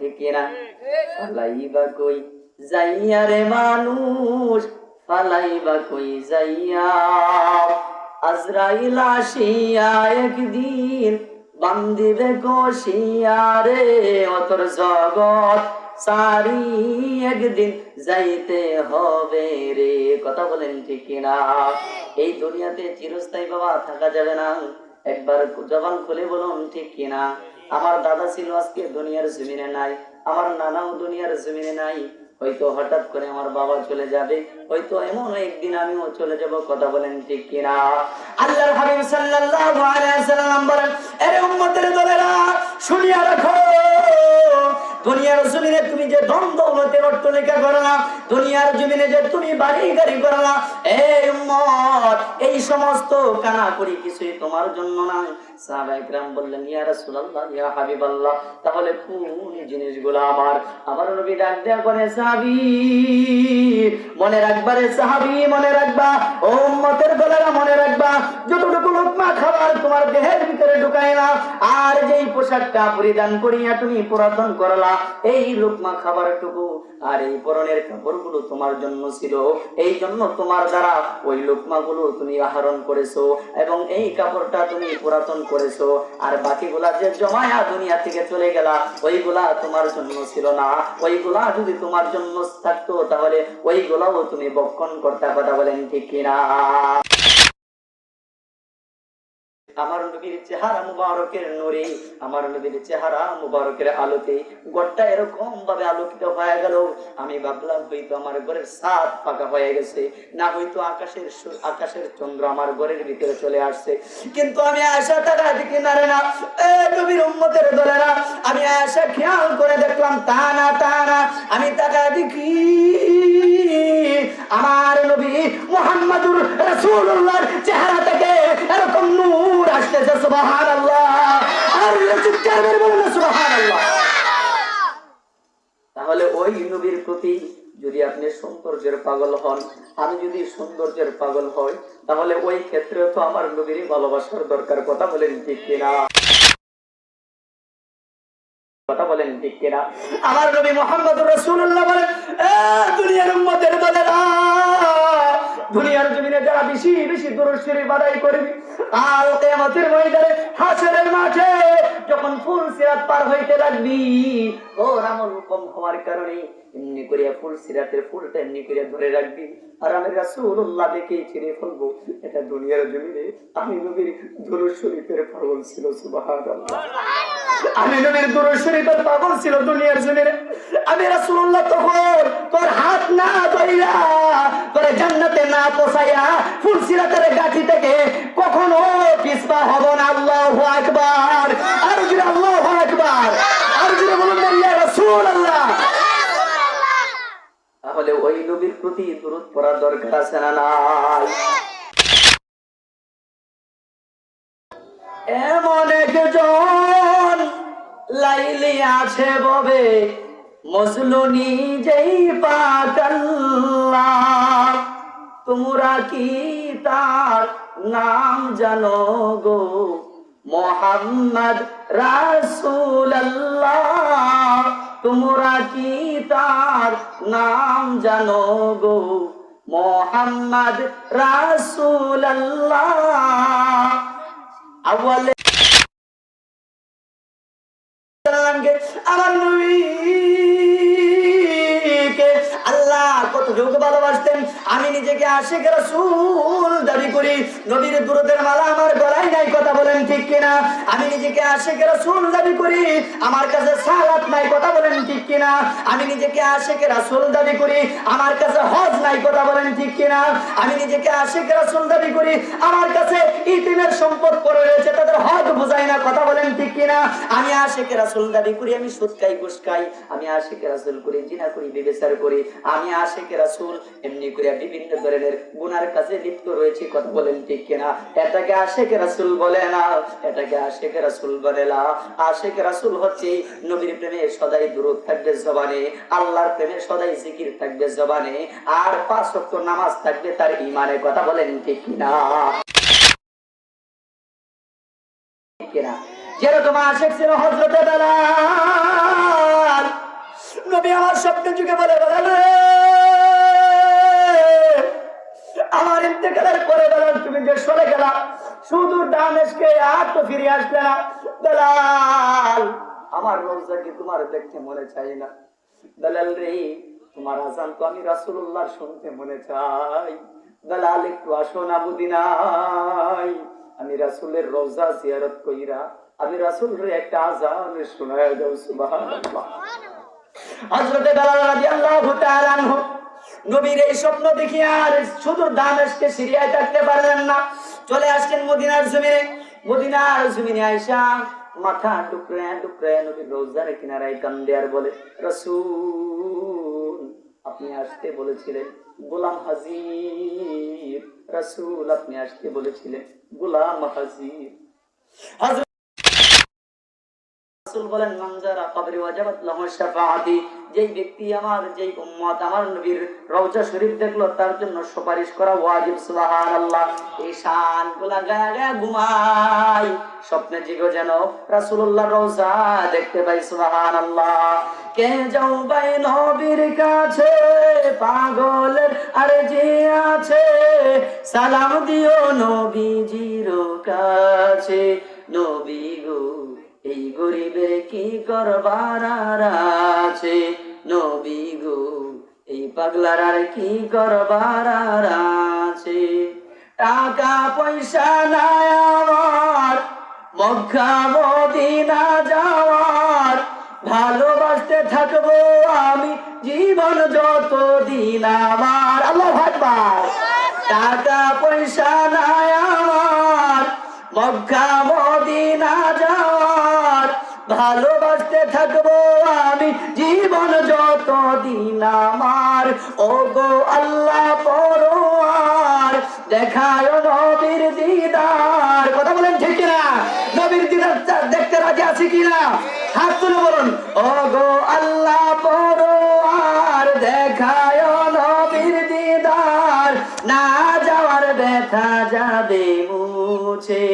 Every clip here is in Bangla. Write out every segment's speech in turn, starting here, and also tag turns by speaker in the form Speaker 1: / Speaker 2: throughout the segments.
Speaker 1: ঠিক কিনা ফালাইবা কই যাইয়া রে মানুষ কই যাইয়া। আজরাইল আসিয়া একদিন বান্দিবে রে, অতর জগৎ সারি একদিন যাইতে হবে রে। কথা বলেন ঠিক এই দুনিয়াতে চিরস্থায়ী বাবা থাকা যাবে না। একবার জবান খুলে বলুন ঠিক কিনা? আমার দাদা ছিল আজকে দুনিয়ার জমিনে নাই, আমার নানাও দুনিয়ার জমিনে নাই। হয়তো হঠাৎ করে আমার বাবা চলে যাবে, হয়তো এমন একদিন আমিও চলে যাব, কথা বলেন ঠিক কিনা? আল্লাহর হাবিব সাল্লাল্লাহু আলাইহি সাল্লাম বলেন আরে উম্মতের দলেরা, শুনিয়া রাখো দুনিয়ার জমিনে তুমি যে ধন দৌলতের অট্টলিকা করলা দুনিয়ার জমিনে যে তুমি বাড়ি গাড়ি করলা এই উম্মত, এই সমস্ত কানা করি কিছুই তোমার জন্য না সাহাবা একরাম বললেন, ইয়া রাসূলুল্লাহ, ইয়া হাবিবাল্লাহ, তাহলে কোন জিনিসগুলো আমার? আমার নবী ডাক দেয়া করে মনে রাখবা রে সাহাবী, মনে রাখবা, ও উম্মতের মনে রাখবা, যতটুকু লোকমা খাবার তোমার দেহের ভিতরে ঢুকায় পোশাকটা পরিধান করিয়া তুমি পুরাতন করলা। এই লোকমা খাবারটুকু আর এই পরনের কাপড়গুলো তোমার জন্য ছিল। এই জন্য তোমার দ্বারা ওই লোকমাগুলো তুমি আহরণ করেছ এবং এই কাপড়টা তুমি পুরাতন করেছ। আর বাকিগুলা যে জমায়া দুনিয়া থেকে চলে গেলা, ওইগুলা তোমার জন্য ছিল না। ওইগুলা যদি তোমার জন্য থাকতো তাহলে ওইগুলাও তুমি বক্ষণ করতে কথা বলেন ঠিক কিনা? আমার নবীর চেহারা মুবারকের নূরে, আমার নবীর চেহারা মুবারকের আলোতে ঘরটা এরকম ভাবে আলোকিত হয়ে গেল। আমি ভাবলাম, হয়তো আমার ঘরের সাত ফাঁকা হয়ে গেছে, না হয়তো আকাশের আকাশের চন্দ্র আমার ঘরের ভিতরে চলে আসছে। কিন্তু আমি আশা টাকা দিকে নারে না নবীর উম্মতের দলেরা আমি আশা খেয়াল করে দেখলাম, তা না তা না। আমি টাকা দেখি, আমার নবী মুহাম্মাদুর রাসূলুল্লাহর চেহারা থেকে না তাহলে ওই নবীর প্রতি যদি আপনি সৌন্দর্যের পাগল হন আমি যদি সৌন্দর্যের পাগল হই তাহলে ওই ক্ষেত্রে তো আমার নবীর ভালোবাসার দরকার কথা বলেন ঠিক কিনা? কথা বলেন ঠিক কিনা? আমার নবী মোহাম্মদ রসুল্লাহ বলেন "এ, দুনিয়ার উম্মতের দলেরা দুনিয়ার জমিনে যারা বেশি বেশি দূরস্বরী বাদাই করবি কাল কেয়ামতের ময়দানে হাসরের মাঠে যখন ফুল সিরাত পার হইতে লাগবি ও আমল কম হওয়ার কারণে এমনি করিয়া ফুল সিরাতের ফুলটা এমনি করিয়া ধরে রাখবি। আর আমি রাসূলুল্লাহ দেখে ছিঁড়ে ফেলব এটা দুনিয়ার জমিনে আমি নবীর দুরূদ শরীফের পাগল ছিল সুবহানাল্লাহ। আমি নবীর দুরূদ শরীফের পাগল ছিল দুনিয়ার জমিনে। আমি রাসূলুল্লাহ তখন তোর হাত না ধইরা তোর জান্নাতে না পোষাইয়া ফুলসিরাতের গাঠি থেকে কখনো পিছপা হব না। আল্লাহু আকবার। আর জুড়ে আল্লাহু আকবার, আর জুড়ে বলুন রাসূলুল্লাহ। তাহলে ওই নবীর প্রতি দূরত পড়ার দরকার আছে না নাই? এমন একজন লাইলি আছে ববে যেই পাকাল্লা তোমরা কি তার নাম জানো গো? মোহাম্মদ রাসূলুল্লাহ, তোমরা কি তার নাম জানো গো? মোহাম্মদ রাসূলুল্লাহ, আউয়ালে সাল্লামকে আমার নবীকে আল্লাহ কত যোগ ভালোবাসতেন। আমি নিজেকে আশিক রাসূল দাবি করি। নবীর দুরুদের মালা আমার গলায় নাই, কথা বলেন ঠিক কিনা? আমি নিজেকে আশিক রাসূল দাবি করি। আমার কাছে সালাত নাই, কথা বলেন ঠিক কিনা? আমি নিজেকে আশিক রাসূল দাবি করি। আমার কাছে হজ নাই, কথা বলেন ঠিক কিনা? আমি নিজেকে আশিক রাসূল দাবি করি। আমার কাছে ইতিমের সম্পদ পড়ে রয়েছে, তাদের হক বোঝাই না, কথা বলেন ঠিক কিনা? আমি আশিক রাসূল দাবি করি, আমি সুদ খাই, ঘুষ খাই। আমি আশিক রাসূল করি, জিনা করি, বিবেচার করি। আমি আশিক রাসূল এমনি করে বিভিন্ন ধরনের গুনার কাছে লিপ্ত রয়েছে, কথা বলেন ঠিক কিনা? এটাকে আশিক রাসূল বলে না, এটাকে আশিক রাসূল বলে না। আশিক রাসূল হচ্ছে নবীর প্রেমে সদাই দূরত থাকবে জবানে, আল্লাহর প্রেমে সদাই জিকির থাকবে জবানে, আর পাঁচ ওয়াক্ত নামাজ থাকবে তার ইমানে কথা বলেন ঠিক কিনা? যেরকম আশেক ছিল হজরতে বেলাল আমার স্বপ্নে যুগে বলে, বেলাল! রে ইন্তেকালের পরে বেলাল তুমি যে সরে গেলা শুধু ডানেশকে আর তো ফিরে আসলে না। বেলাল আমার রোজা কি তোমার দেখতে মনে চাই না? বেলাল রে তোমার আজান তো আমি রাসূলুল্লাহর শুনতে মনে চাই। বেলাল একটু আসো না বুদিনাই আমি রাসূলের রোজা জিয়ারত কইরা আমি রাসূলের একটা আজান শোনায় দাও সুবহানাল্লাহ। হযরতে বেলাল রাদিয়াল্লাহু তাআলা আনহু নবীর এই স্বপ্ন দেখি আর শুধু দামেশকে সিরিয়ায় থাকতে পারলেন না। চলে আসছেন মদিনার জমিনে। মদিনার জমিনে আয়সা মাথা টুকরে টুকরে নবীর রোজার কিনারায় কান্দে আর বলে, রসুল, আপনি আসতে বলেছিলেন গোলাম হাজির। রসুল, আপনি আসতে বলেছিলেন গোলাম হাজির। বলেন, মানজারা কবরে ওয়াজাবাত লাহু শাফাআতি। যেই ব্যক্তি আমার, যেই উম্মত আমার নবীর রওজা শরীফ দেখল, তার জন্য সুপারিশ করা ওয়াজিব, সুবহানাল্লাহ। এই শানগুলা গায়া গায়া ঘুমাই। স্বপ্নে জিগো যেন রওজা দেখতে পাই, সুবহানাল্লাহ। কে যাও ভাই নবীর কাছে, পাগলের আর যে আছে, সালাম দিও নবীজির কাছে। নবী গো এই গরিবের কি করবার আর আছে? নবী গো, এই পাগলার আর কি করবার আর আছে? টাকা পয়সা নাই আমার, মক্কা, মদিনা যাওয়ার। ভালোবাসতে থাকব আমি জীবন যত দিন আমার। আল্লাহ ভাগবার টাকা পয়সা নাই আমার, মক্কা, মদিনা যাওয়ার। ভালোবাসতে থাকব আমি জীবন যত দিন আমার। ও গো আল্লাহ পরোয়ার, দেখায় নবীর দিদার। কথা বলেন ঠিক কিনা? নবীর দিদার দেখতে রাজি আছি কিনা? হাত তুলে বলুন ও গো আল্লাহ পরোয়ার, দেখায় নবীর দিদার। না যাওয়ার ব্যথা যাবে মুছে,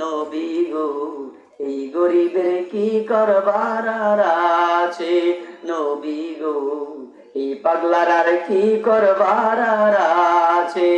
Speaker 1: নবী গো এই গরিবের কি করবার আর আছে নবী গো? এই পাগলার আর কি করবার আর আছে?